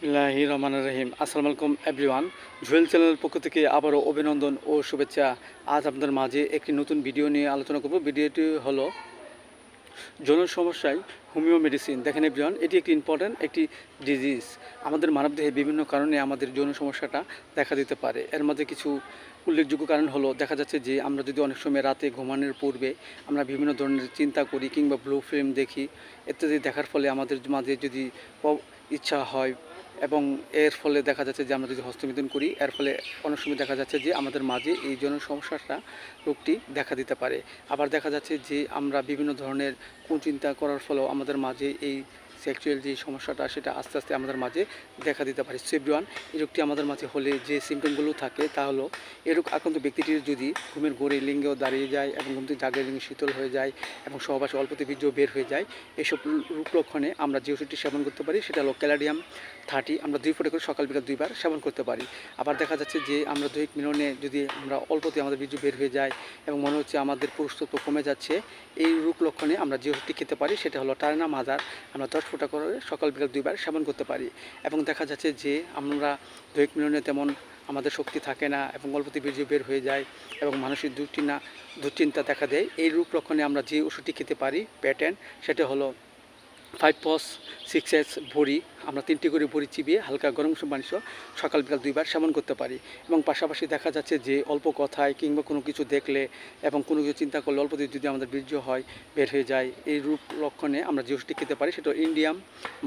বিসমিল্লাহ রহমান রহিম। আসসালামু আলাইকুম এভরিওয়ান জুয়েল চ্যানেলের পক্ষ থেকে আবারও অভিনন্দন ও শুভেচ্ছা। আজ আপনাদের মাঝে একটি নতুন ভিডিও নিয়ে আলোচনা করব। ভিডিওটি হলো যৌন সমস্যায় হোমিও মেডিসিন দেখেন এভরিওয়ান এটি একটি ইম্পর্ট্যান্ট একটি ডিজিজ আমাদের মানবদেহে বিভিন্ন কারণে আমাদের যৌন সমস্যাটা দেখা দিতে পারে। এর মধ্যে কিছু উল্লেখযোগ্য কারণ হলো, দেখা যাচ্ছে যে আমরা যদি অনেক সময় রাতে ঘুমানোর পূর্বে আমরা বিভিন্ন ধরনের চিন্তা করি কিংবা ব্লু ফিল্ম দেখি, ইত্যাদি দেখার ফলে আমাদের মাঝে যদি ইচ্ছা হয় এবং এর ফলে দেখা যাচ্ছে যে আমরা যদি হস্তমিদন করি, এর ফলে অনেক সময় দেখা যাচ্ছে যে আমাদের মাঝে এই জন সমস্যাটা রোগটি দেখা দিতে পারে। আবার দেখা যাচ্ছে যে আমরা বিভিন্ন ধরনের কুচিন্তা করার ফলেও আমাদের মাঝে এই সেক্সুয়াল যে সমস্যাটা, সেটা আস্তে আস্তে আমাদের মাঝে দেখা দিতে পারে। সেব্রিওয়ান এই রোগটি আমাদের মাঝে হলে যে সিমটমগুলো থাকে, তা হলো এরূপ আক্রান্ত ব্যক্তিটির যদি ঘুমের ঘোরে লিঙ্গেও দাঁড়িয়ে যায় এবং ঘুম থেকে জাগের লিঙ্গে শীতল হয়ে যায় এবং সহবাসে অল্পতে বীর্য বের হয়ে যায়, এসব রূপ লক্ষণে আমরা যে ওষুধটি সেবন করতে পারি, সেটা হলো ক্যালাডিয়াম থার্টি। আমরা দুই ফোঁটা করে সকাল বিকাল দুইবার সেবন করতে পারি। আবার দেখা যাচ্ছে যে আমরা দৈহিক মিলনে যদি আমরা অল্পতে আমাদের বীর্য বের হয়ে যায় এবং মনে হচ্ছে আমাদের পুরুষত্ব কমে যাচ্ছে, এই রূপ লক্ষণে আমরা যে ওষুধটি খেতে পারি, সেটা হলো টার্না মাদার আমরা দশ ফোঁটা করে সকাল বিকাল দুইবার সেবন করতে পারি। এবং দেখা যাচ্ছে যে আমরা দৈহিক মিলনে তেমন আমাদের শক্তি থাকে না এবং অল্পতে বীর্য বের হয়ে যায় এবং মানসিক দুশ্চিন্তা দুশ্চিন্তা দেখা দেয়। এই রূপ লক্ষণে আমরা যে ওষুধটি খেতে পারি প্যাটার্ন সেটা হলো ফাইভ পস সিক্স এস ভরি আমরা তিনটি করে ভরি চিবিয়ে হালকা গরম পানি সকাল বিকাল দুইবার সেবন করতে পারি। এবং পাশাপাশি দেখা যাচ্ছে যে অল্প কথায় কিংবা কোনো কিছু দেখলে এবং কোনো কিছু চিন্তা করলে অল্প যদি আমাদের বীর্য হয়, বের হয়ে যায়, এই রূপ লক্ষণে আমরা ওষুধটি খেতে পারি সেটা ইন্ডিয়াম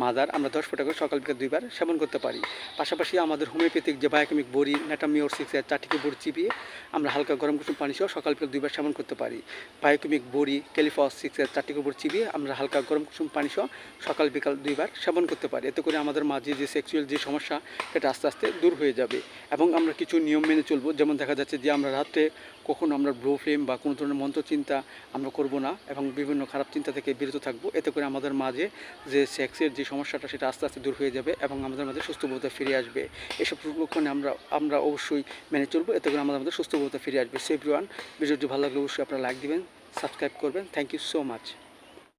মাদার, আমরা দশ ফোঁটা করে সকাল বিকাল দুইবার সেবন করতে পারি। পাশাপাশি আমাদের হোমিওপ্যাথিক যে বায়োকেমিক বড়ি ন্যাটামিওর সিক্স এর চারটিকে বড়ি চিবিয়ে আমরা হালকা গরম কুসুম পানি সহ সকাল বিকাল দুইবার সেবন করতে পারি। বায়োকেমিক বড়ি ক্যালিফস সিক্স এর চারটিকে বড়ি চিবিয়ে আমরা হালকা গরম কুসুম পানি সহ সকাল, বিকাল দুইবার সেবন করতে পারি। এতে করে আমাদের মাঝে যে সেক্সুয়াল যে সমস্যা, সেটা আস্তে আস্তে দূর হয়ে যাবে এবং আমরা কিছু নিয়ম মেনে চলবো। যেমন দেখা যাচ্ছে যে আমরা রাত্রে কখনো আমরা ব্লো ফ্লেম বা কোনো ধরনের মন্ত্র চিন্তা আমরা করব না এবং বিভিন্ন খারাপ চিন্তা থেকে বিরত থাকব। এতে করে আমাদের মাঝে যে সেক্সের যে সমস্যাটা, সেটা আস্তে আস্তে দূর হয়ে যাবে এবং আমাদের মাঝে সুস্থবোধতা ফিরে আসবে। এসব লক্ষণে আমরা আমরা অবশ্যই মেনে চলবো। এতে করে আমাদের মধ্যে সুস্থবোধতা ফিরে আসবে। সো এভরিওয়ান ভিডিওটি ভালো লাগলে অবশ্যই আপনারা লাইক দিবেন সাবস্ক্রাইব করবেন। Thank you so much